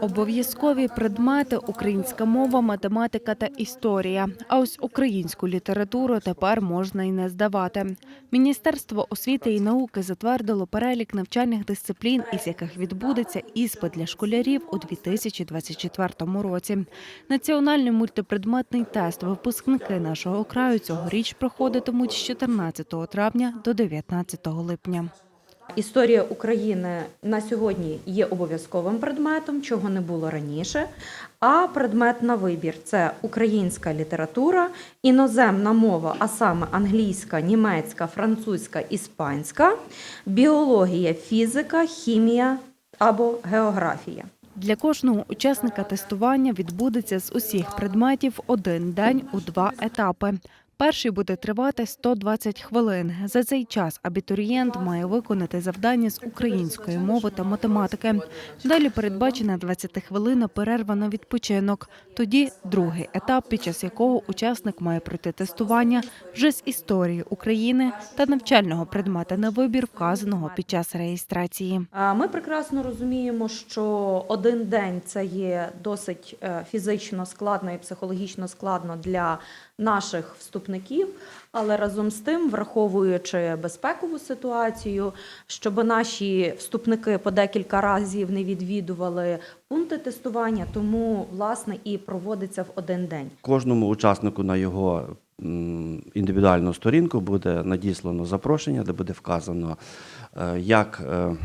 Обов'язкові предмети українська мова, математика та історія. А ось українську літературу тепер можна і не здавати. Міністерство освіти і науки затвердило перелік навчальних дисциплін, із яких відбудеться іспит для школярів у 2024 році. Національний мультипредметний тест випускники нашого краю цьогоріч проходитимуть з 14 травня до 19 липня. Історія України на сьогодні є обов'язковим предметом, чого не було раніше. А предмет на вибір це українська література, іноземна мова, а саме англійська, німецька, французька, іспанська, біологія, фізика, хімія або географія. Для кожного учасника тестування відбудеться з усіх предметів один день у два етапи. Перший буде тривати 120 хвилин. За цей час абітурієнт має виконати завдання з української мови та математики. Далі передбачена 20 хвилина перерва на відпочинок. Тоді другий етап, під час якого учасник має пройти тестування вже з історії України та навчального предмета на вибір, вказаного під час реєстрації. Ми прекрасно розуміємо, що один день це є досить е, фізично складно і психологічно складно для наших вступників, але разом з тим, враховуючи безпекову ситуацію, щоб наші вступники по декілька разів не відвідували пункти тестування, тому власне і проводиться в один день. Кожному учаснику на його індивідуальну сторінку буде надіслано запрошення, де буде вказано е, як е,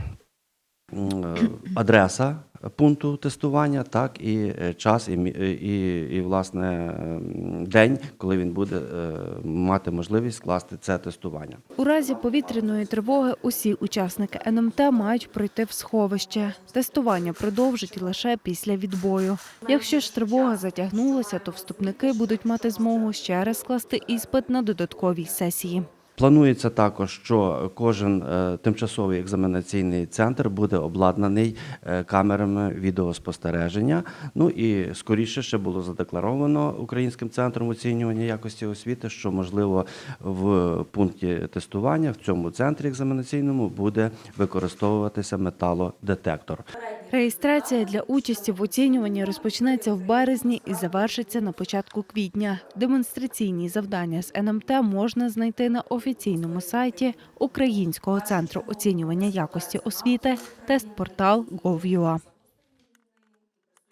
е, адреса пункту тестування, так і е, час, і, мі- і, і власне день, коли він буде е, мати можливість скласти це тестування. У разі повітряної тривоги усі учасники НМТ мають пройти в сховище. Тестування продовжать лише після відбою. Якщо ж тривога затягнулася, то вступники будуть мати змогу ще раз скласти іспит на додатковій сесії. Планується також, що кожен е, тимчасовий екзаменаційний центр буде обладнаний е, камерами відеоспостереження. Ну і скоріше ще було задекларовано Українським центром оцінювання якості освіти, що можливо в пункті тестування в цьому центрі екзаменаційному буде використовуватися металодетектор. Реєстрація для участі в оцінюванні розпочнеться в березні і завершиться на початку квітня. Демонстраційні завдання з НМТ можна знайти на офіційному сайті Українського центру оцінювання якості освіти тестпортал Gov.ua.